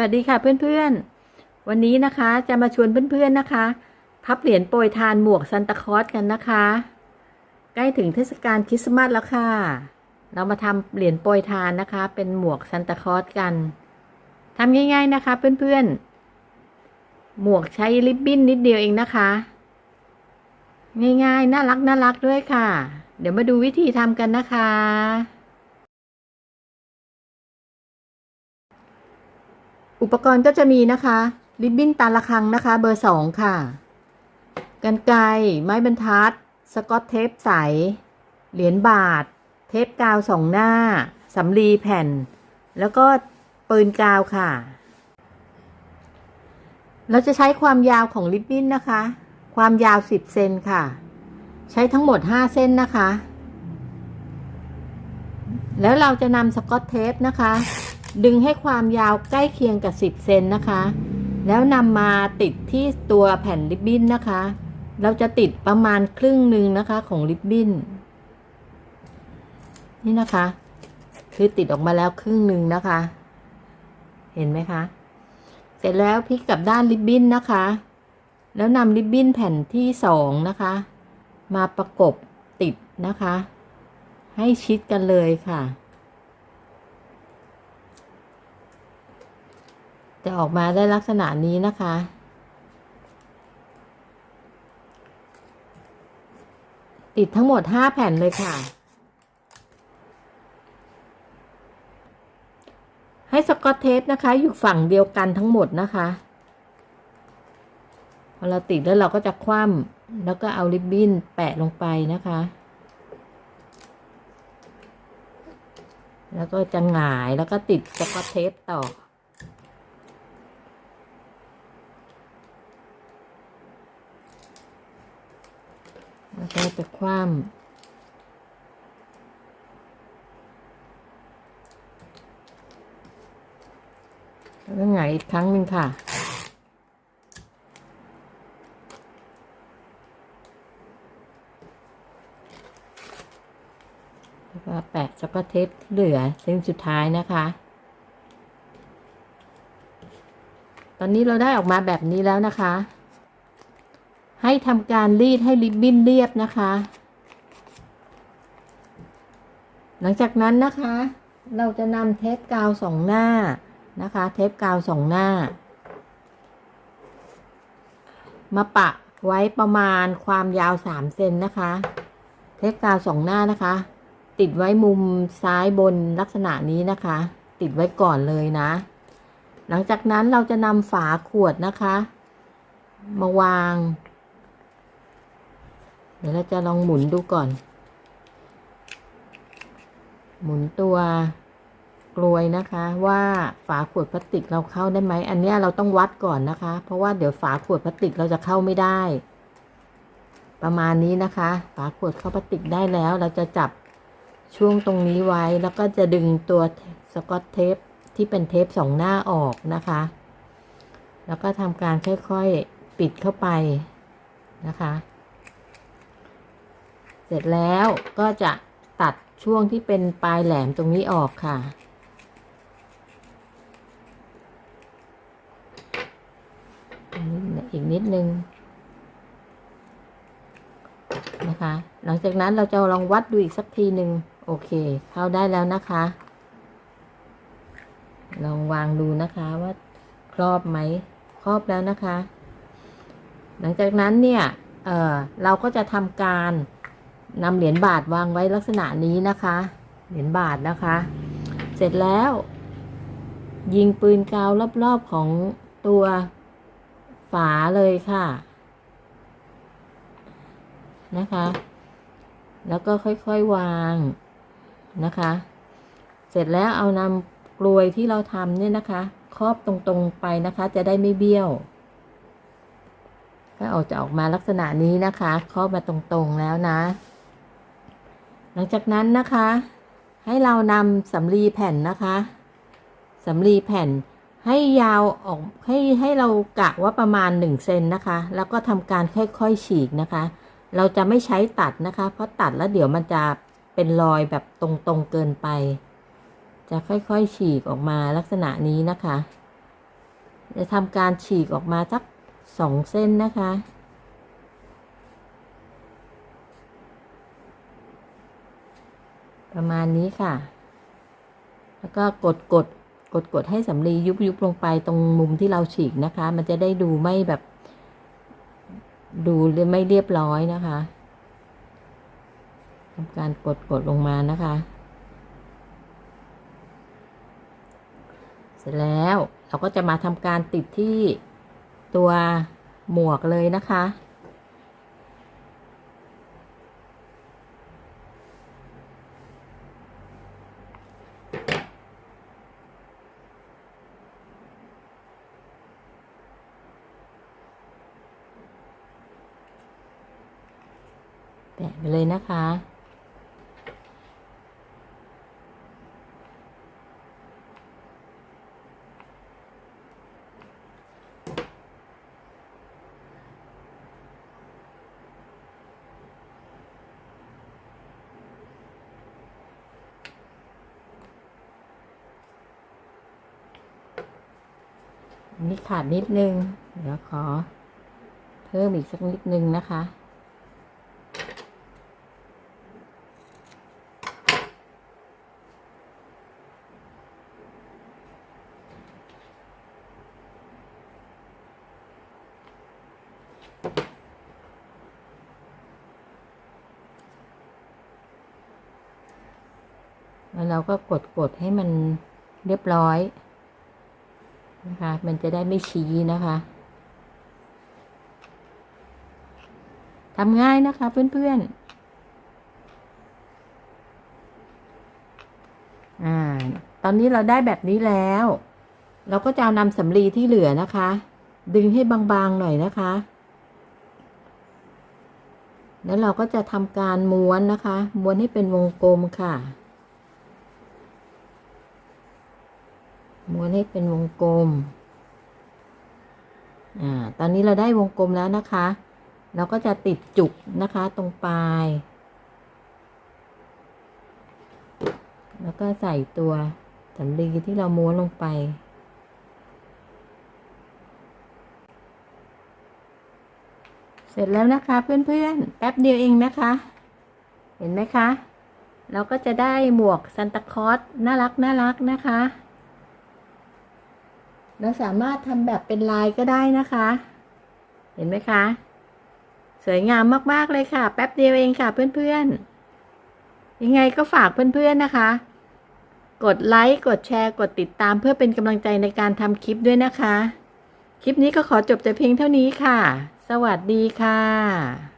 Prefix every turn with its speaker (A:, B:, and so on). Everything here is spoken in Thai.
A: วัสดีค่ะเพื่อนๆ วันนี้นะคะจะมาชวนเพื่อนๆนะคะ พับเหรียญโปรยทานหมวกซันตาคลอสกันนะคะ ใกล้ถึงเทศกาลคริสต์มาสแล้วค่ะ เรามาทำเหรียญโปรยทานนะคะ เป็นหมวกซันตาคลอสกันทำง่าย ๆนะคะ เพื่อนๆ หมวกใช้ริบบิ้นนิดเดียวเองนะคะ ง่ายๆ น่ารักน่ารักด้วยค่ะ เดี๋ยวมาดูวิธีทำกันนะคะ อุปกรณ์ก็จะมีนะคะ ริบบิ้นตาละครังนะคะ เบอร์สองค่ะ กันไกรไม้บรรทัด สกอตเทปใส เหรียญบาท เทปกาวสองหน้าสำลีแผ่น แล้วก็ปืนกาวค่ะ เราจะใช้ความยาวของริบบิ้นนะคะ ความยาว 10 เซนค่ะ ใช้ทั้งหมด 5 เส้นนะคะ แล้วเราจะนำสกอตเทปนะคะ ดึงให้ความยาวใกล้เคียงกับ 10 เซนนะคะ แล้วนำมาติดที่ตัวแผ่นริบบิ้นนะคะ เราจะติดประมาณครึ่งหนึ่งนะคะของริบบิ้น นี่นะคะ คือติดออกมาแล้วครึ่งหนึ่งนะคะ เห็นไหมคะ เสร็จแล้วพลิกกลับด้านริบบิ้นนะคะ แล้วนำริบบิ้นแผ่นที่สองนะคะ มาประกบติดนะคะ ให้ชิดกันเลยค่ะ จะออกมาได้ลักษณะนี้นะคะ ติดทั้งหมด 5 แผ่นเลยค่ะ ให้สกอตเทปนะคะ อยู่ฝั่งเดียวกันทั้งหมดนะคะพอเราติดแล้วเราก็จะคว่ำแล้วก็เอาริบบิ้นแปะลงไปนะคะ แล้วก็จะหงายแล้วก็ติดสกอตเทปต่อ แล้วก็จะคว่ำแล้วก็หงายอีกครั้งหนึ่งค่ะ แล้วก็แปะสกอตเทปที่เหลือเส้นสุดท้ายนะคะตอนนี้เราได้ออกมาแบบนี้แล้วนะคะ ให้ทำการรีดให้ริบบิ้นเรียบนะคะ หลังจากนั้นนะคะ เราจะนำเทปกาวสองหน้านะคะ เทปกาวสองหน้า มาปะไว้ประมาณความยาวสามเซนนะคะ เทปกาวสองหน้านะคะ ติดไว้มุมซ้ายบนลักษณะนี้นะคะ ติดไว้ก่อนเลยนะ หลังจากนั้นเราจะนำฝาขวดนะคะ มาวาง เดี๋ยวเราจะลองหมุนดูก่อน หมุนตัวกลวยนะคะว่าฝาขวดพลาสติกเราเข้าได้ไหม อันนี้เราต้องวัดก่อนนะคะ เพราะว่าเดี๋ยวฝาขวดพลาสติกเราจะเข้าไม่ได้ ประมาณนี้นะคะ ฝาขวดเข้าพลาสติกได้แล้ว เราจะจับช่วงตรงนี้ไว้ แล้วก็จะดึงตัวสกอตเทปที่เป็นเทปสองหน้าออกนะคะ แล้วก็ทำการค่อยๆปิดเข้าไปนะคะ เสร็จแล้วก็จะตัดช่วงที่เป็นปลายแหลมตรงนี้ออกค่ะ อีกนิดนึงนะคะ หลังจากนั้นเราจะลองวัดดูอีกสักทีหนึ่งโอเค เข้าได้แล้วนะคะ ลองวางดูนะคะว่าครอบไหมครอบแล้วนะคะ หลังจากนั้นเนี่ยเเราก็จะทำการ นำเหรียญบาทวางไว้ลักษณะนี้นะคะ เหรียญบาทนะคะ เสร็จแล้ว ยิงปืนกาวรอบๆของตัวฝาเลยค่ะ นะคะ แล้วก็ค่อยๆวางนะคะ เสร็จแล้วเอานำกลวยที่เราทำเนี่ยนะคะ ครอบตรงๆไปนะคะ จะได้ไม่เบี้ยวก็ออกจะออกมาลักษณะนี้นะคะ ครอบมาตรงๆแล้วนะ หลังจากนั้นนะคะ ให้เรานำสำลีแผ่นนะคะสำลีแผ่นให้ยาวออกให้ให้เรากะว่าประมาณ1เซนนะคะ แล้วก็ทำการค่อยๆฉีกนะคะ เราจะไม่ใช้ตัดนะคะ เพราะตัดแล้วเดี๋ยวมันจะเป็นรอยแบบตรงๆเกินไป จะค่อยๆฉีกออกมาลักษณะนี้นะคะ จะทำการฉีกออกมาสักสองเส้นนะคะ ประมาณนี้ค่ะ แล้วก็กดกดกดกดให้สำลียุบยุบลงไปตรงมุมที่เราฉีกนะคะ มันจะได้ดูไม่แบบ ดูไม่เรียบร้อยนะคะทำการกดกดลงมานะคะ เสร็จแล้วเราก็จะมาทำการติดที่ตัวหมวกเลยนะคะ แปะไปเลยนะคะ อันนี้ขาดนิดนึง เดี๋ยวขอเพิ่มอีกสักนิดนึงนะคะ แล้วเราก็กดกดให้มันเรียบร้อยนะคะ มันจะได้ไม่ชี้นะคะทำง่ายนะคะเพื่อนๆอ่า ตอนนี้เราได้แบบนี้แล้ว เราก็จะนำสำลีที่เหลือนะคะ ดึงให้บางๆหน่อยนะคะ แล้วเราก็จะทำการม้วนนะคะ ม้วนให้เป็นวงกลมค่ะ ม้วนให้เป็นวงกลม อ่า ตอนนี้เราได้วงกลมแล้วนะคะ เราก็จะติดจุกนะคะตรงปลาย แล้วก็ใส่ตัวสำลีที่เราม้วนลงไป เสร็จแล้วนะคะเพื่อนๆ แป๊บเดียวเองนะคะ เห็นไหมคะ เราก็จะได้หมวกซันตาคอสน่ารักน่ารักนะคะ เราสามารถทำแบบเป็นลายก็ได้นะคะ เห็นไหมคะ สวยงามมากๆเลยค่ะ แป๊บเดียวเองค่ะเพื่อนๆ ยังไงก็ฝากเพื่อนๆนะคะ กดไลค์กดแชร์กดติดตามเพื่อเป็นกำลังใจในการทำคลิปด้วยนะคะ คลิปนี้ก็ขอจบแต่เพียงเท่านี้ค่ะ สวัสดีค่ะ